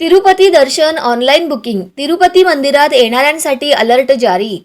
तिरुपती दर्शन online booking Tirupati मंदिरात येणाऱ्यांसाठी अलर्ट जारी.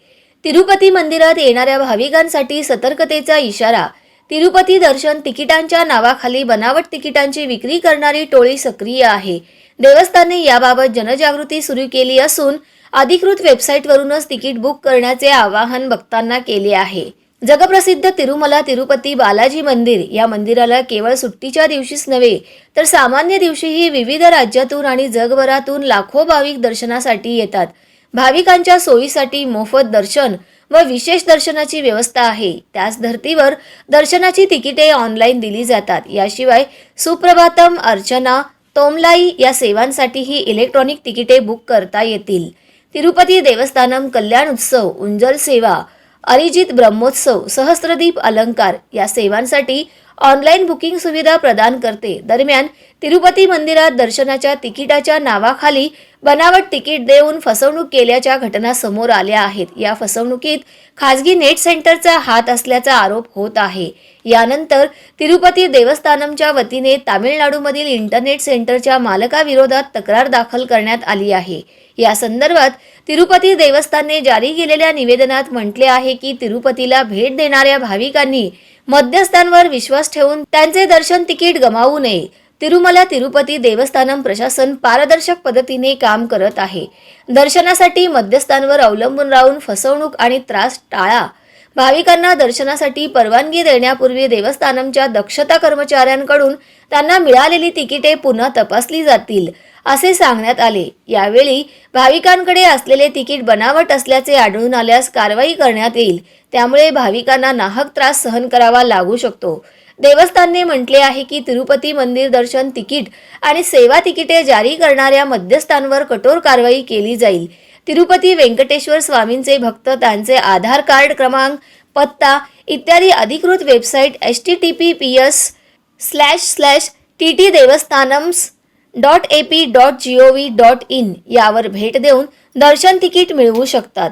तिरुपती मंदिरात येणाऱ्या भाविकांसाठी सतर्कतेचा इशारा. तिरुपती दर्शन तिकिटांच्या नावाखाली बनावट तिकिटांची विक्री करणारी टोळी सक्रिय आहे. देवस्थाने याबाबत जनजागृती सुरू केली असून अधिकृत वेबसाईटवरूनच तिकीट बुक करण्याचे आवाहन भक्तांना केले आहे. जगप्रसिद्ध तिरुमला तिरुपती बालाजी मंदिर या मंदिराला केवळ सुट्टीच्या दिवशीच नव्हे तर सामान्य दिवशीही विविध राज्यातून आणि जगभरातून लाखो भाविक दर्शनासाठी येतात. भाविकांच्या सोयीसाठी मोफत दर्शन व विशेष दर्शनाची व्यवस्था आहे. त्याच धर्तीवर दर्शनाची तिकिटे ऑनलाईन दिली जातात. याशिवाय सुप्रभातम अर्चना तोमलाई या सेवांसाठीही इलेक्ट्रॉनिक तिकिटे बुक करता येतील. तिरुपती देवस्थानम कल्याण उत्सव उंजल सेवा अरिजित ब्रह्मोत्सव सहस्त्रदीप अलंकार या सेवांसाठी ऑनलाईन बुकिंग सुविधा प्रदान करते. दरम्यान तिरुपती मंदिरात दर्शनाच्या तिकिटाच्या नावाखाली बनावट तिकीट देऊन फसवणूक केल्याच्या घटना समोर आल्या आहेत. या फसवणुकीत खाजगी नेट सेंटरचा हात असल्याचा आरोप होत आहे. यानंतर तिरुपती देवस्थानमच्या वतीने तामिळनाडूमधील इंटरनेट सेंटरच्या मालकाविरोधात तक्रार दाखल करण्यात आली आहे. या संदर्भात तिरुपती देवस्थानने जारी केलेल्या निवेदनात म्हटले आहे की तिरुपतीला भेट देणाऱ्या भाविकांनी मध्यस्थांवर विश्वास ठेवून त्यांचे दर्शन तिकीट गमावू नये. तिरुमला तिरुपती देवस्थानम प्रशासन पारदर्शक पद्धतीने काम करत आहे. दर्शनासाठी मध्यस्थांवर अवलंबून राहून फसवणूक आणि त्रास टाळा. भाविकांना दर्शनासाठी परवानगी देण्यापूर्वी देवस्थानमच्या दक्षता कर्मचाऱ्यांकडून त्यांना मिळालेली तिकिटे पुन्हा तपासली जातील असे सांगण्यात आले. यावेळी भाविकांकडे असलेले तिकीट बनावट असल्याचे आढळून आल्यास कारवाई करण्यात येईल. त्यामुळे भाविकांना नाहक त्रास सहन करावा लागू शकतो. देवस्थानने म्हटले आहे की तिरुपती मंदिर दर्शन तिकीट आणि सेवा तिकिटे जारी करणाऱ्या मध्यस्थांवर कठोर कारवाई केली जाईल. तिरुपती व्यंकटेश्वर स्वामींचे भक्त त्यांचे आधार कार्ड क्रमांक पत्ता इत्यादी अधिकृत website H T T P P S slash slash T T Devasthanams dot A P dot G O V dot in यावर भेट देऊन दर्शन तिकीट मिळवू शकतात.